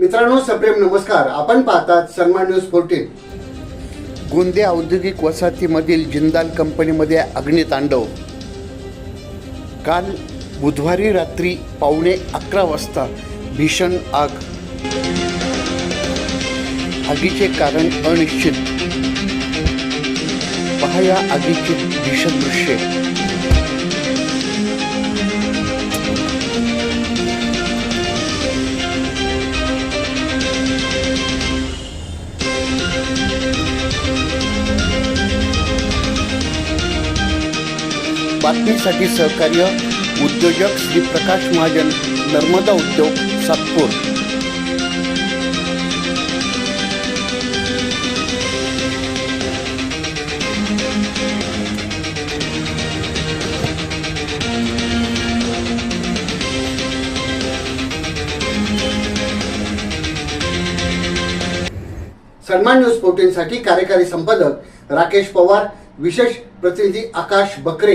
मित्रांनो सप्रेम नमस्कार. आपण पाहतात सन्मान न्यूज फोर्टीन गोंदिया औद्योगिक वसाहतीमधील जिंदाल कंपनीमध्ये अग्नितांडव काल बुधवारी रात्री पावणे अकरा वाजता भीषण आग. आगीचे कारण अनिश्चित. पहा या आगीची भीषण दृश्ये. बातमीसाठी सहकार्य उद्योजक श्री प्रकाश महाजन नर्मदा उद्योग सातपूर. सन्मान न्यूज फोर्टीनसाठी कार्यकारी संपादक राकेश पवार विशेष प्रतिनिधी आकाश बकरे